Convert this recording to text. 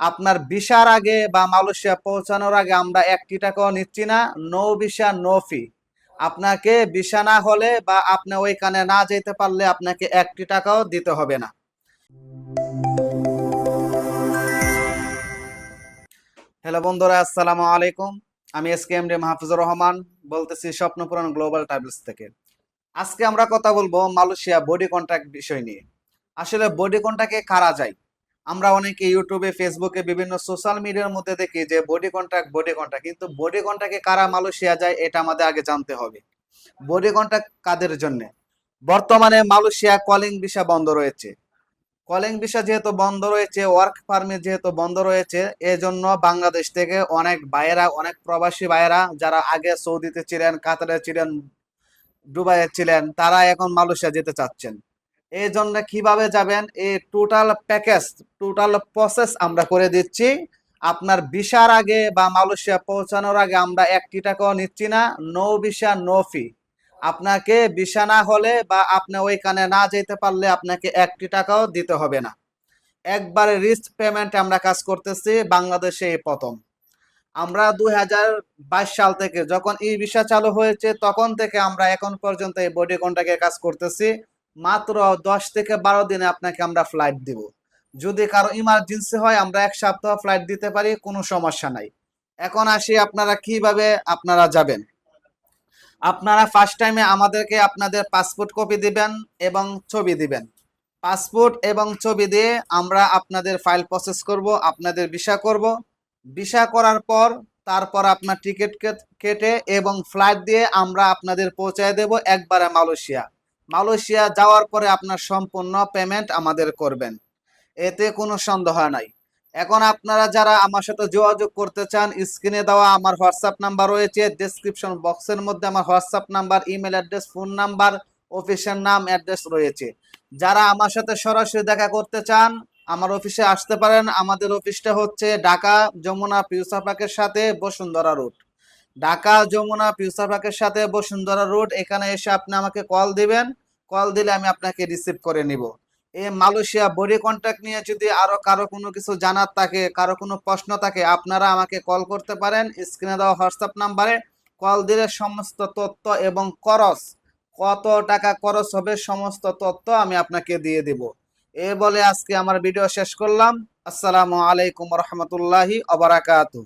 আপনার ভিসার আগে বা মালয়েশিয়া পৌঁছানোর আগে আমরা একটি টাকাও নিচ্ছি না। নো ভিসা নো ফি আপনাকে ভিসা না হলে বা আপনি ওইখানে না যেতে পারলে আপনাকে একটি টাকাও দিতে হবে না। হ্যালো বন্ধুরা, আসসালামু আলাইকুম। আমি S K M D Mahfuzur Rahman, বলতেছি স্বপ্নপুরাণ গ্লোবাল ট্রাভেলস থেকে। আজকে আমরা কথা বলব মালয়েশিয়া বডি কন্ট্রাক্ট বিষয় নিয়ে। আসলে বডি কন্ট্রাক্টে কারা যায়? আমরা অনেকে ইউটিউবে, ফেসবুকে বিভিন্ন সোশ্যাল মিডিয়ার মধ্যে দেখি যে বডি কন্ট্রাক্ট বডি কন্ট্রাক্ট কিন্তু বডি কন্ট্রাক্টে কারা মালয়েশিয়া যায়, এটা আমাদের আগে জানতে হবে। বডি কন্ট্রাক্ট কাদের জন্য? বর্তমানে মালয়েশিয়া কলিং ভিসা বন্ধ রয়েছে। কলিং ভিসা যেহেতু বন্ধ রয়েছে ওয়ার্ক পারমিট যেহেতু বন্ধ রয়েছে, এজন্য বাংলাদেশ থেকে অনেক ভাইয়েরা, অনেক প্রবাসী ভাইয়েরা যারা আগে সৌদিতে ছিলেন, কাতারে ছিলেন, দুবাইয়ে ছিলেন, তারা এখন মালয়েশিয়া যেতে চাচ্ছেন। এই জন্য কীভাবে যাবেন? এই টোটাল প্যাকেজ টোটাল প্রসেস আমরা করে দিচ্ছি। আপনার ভিসার আগে বা মালয়েশিয়া পৌঁছানোর আগে আমরা একটি টাকাও নিচ্ছি না। নো ভিসা নো ফি আপনাকে ভিসা না হলে বা আপনি ওইখানে না যেতে পারলে আপনাকে একটি টাকাও দিতে হবে না। একবারে রিস্ক পেমেন্ট আমরা কাজ করতেছি, বাংলাদেশে এই প্রথম। আমরা দুই হাজার বাইশ সাল থেকে যখন ই ভিসা চালু হয়েছে, তখন থেকে আমরা এখন পর্যন্ত এই বডি কন্ট্রাক্টের কাজ করতেছি। মাত্র দশ থেকে বারো দিনে আপনাকে আমরা ফ্লাইট দিব। যদি কারও ইমার্জেন্সি হয়, আমরা এক সপ্তাহ ফ্লাইট দিতে পারি, কোনো সমস্যা নাই। এখন আসি আপনারা কীভাবে আপনারা যাবেন। আপনারা ফার্স্ট টাইমে আমাদেরকে আপনাদের পাসপোর্ট কপি দিবেন এবং ছবি দিবেন। পাসপোর্ট এবং ছবি দিয়ে আমরা আপনাদের ফাইল প্রসেস করব, আপনাদের ভিসা করব। ভিসা করার পর, তারপর আপনার টিকিট কেটে এবং ফ্লাইট দিয়ে আমরা আপনাদের পৌঁছায় দেব একবারে মালয়েশিয়া। মালয়েশিয়া যাওয়ার পরে আপনার সম্পূর্ণ পেমেন্ট আমাদের করবেন। এতে কোনো সন্দেহ নাই। এখন আপনারা যারা আমার সাথে যোগাযোগ করতে চান স্ক্রিনে দেওয়া আমার হোয়াটসঅ্যাপ নাম্বার রয়েছে ডেসক্রিপশন বক্সের মধ্যে আমার WhatsApp number email address phone number অফিসের নাম অ্যাড্রেস রয়েছে। যারা আমার সাথে সরাসরি দেখা করতে চান, আমার অফিসে আসতে পারেন। আমাদের অফিসটা হচ্ছে ঢাকা যমুনা ফিউচার পার্কের সাথে বসুন্ধরা রোড। ঢাকা যমুনা ফিউচার পার্কের সাথে বসুন্ধরা রোড, এখানে এসে আপনি আমাকে কল দিবেন। কল দিলে আমি আপনাকে রিসিভ করে নিব। এই মালয়েশিয়া বডি কন্ট্যাক্ট নিয়ে যদি আরও কারও কোনো কিছু জানার থাকে, কারও কোনো প্রশ্ন থাকে, আপনারা আমাকে কল করতে পারেন। স্ক্রিনে দেওয়া হোয়াটসঅ্যাপ নাম্বারে কল দিলে সমস্ত তথ্য এবং খরচ, কত টাকা খরচ হবে সমস্ত তথ্য আমি আপনাকে দিয়ে দিব। এ বলে আজকে আমার ভিডিও শেষ করলাম। আসসালামু আলাইকুম রহমতুল্লাহি অবরাকাতু